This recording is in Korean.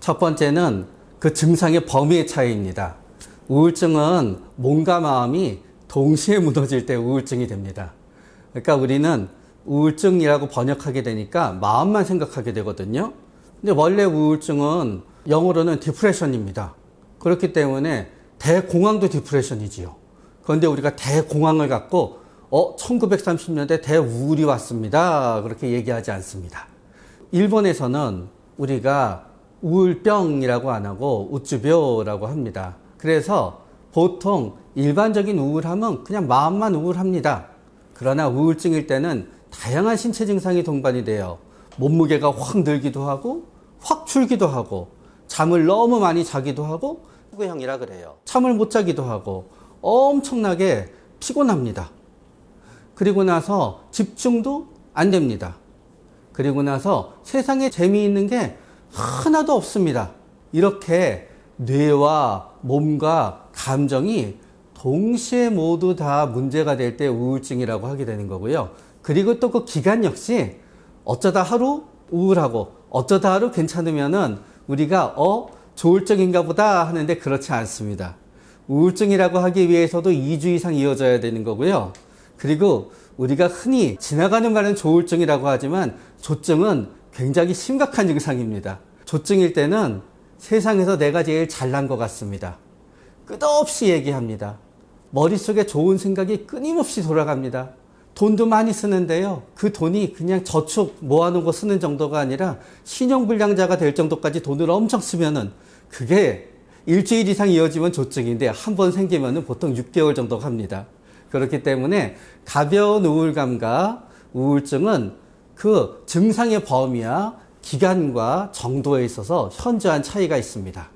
첫 번째는 그 증상의 범위의 차이입니다. 우울증은 몸과 마음이 동시에 무너질 때 우울증이 됩니다. 그러니까 우리는 우울증이라고 번역하게 되니까 마음만 생각하게 되거든요. 근데 원래 우울증은 영어로는 디프레션입니다. 그렇기 때문에 대공황도 디프레션이지요. 그런데 우리가 대공황을 갖고 어 1930년대 대우울이 왔습니다. 그렇게 얘기하지 않습니다. 일본에서는 우리가 우울병이라고 안 하고 우쭈벼라고 합니다. 그래서 보통 일반적인 우울함은 그냥 마음만 우울합니다. 그러나 우울증일 때는 다양한 신체 증상이 동반이 돼요. 몸무게가 확 늘기도 하고 확 줄기도 하고 잠을 너무 많이 자기도 하고 후구형이라 그래요. 잠을 못 자기도 하고 엄청나게 피곤합니다. 그리고 나서 집중도 안 됩니다. 그리고 나서 세상에 재미있는 게 하나도 없습니다. 이렇게 뇌와 몸과 감정이 동시에 모두 다 문제가 될 때 우울증이라고 하게 되는 거고요. 그리고 또 그 기간 역시 어쩌다 하루 우울하고 어쩌다 하루 괜찮으면은 우리가 어 조울증인가 보다 하는데 그렇지 않습니다. 우울증이라고 하기 위해서도 2주 이상 이어져야 되는 거고요. 그리고 우리가 흔히 지나가는 말은 조울증이라고 하지만 조증은 굉장히 심각한 증상입니다. 조증일 때는 세상에서 내가 제일 잘난 것 같습니다. 끝없이 얘기합니다. 머릿속에 좋은 생각이 끊임없이 돌아갑니다. 돈도 많이 쓰는데요. 그 돈이 그냥 저축 모아놓은 거 쓰는 정도가 아니라 신용불량자가 될 정도까지 돈을 엄청 쓰면은 그게 일주일 이상 이어지면 조증인데 한 번 생기면은 보통 6개월 정도 갑니다. 그렇기 때문에 가벼운 우울감과 우울증은 그 증상의 범위와 기간과 정도에 있어서 현저한 차이가 있습니다.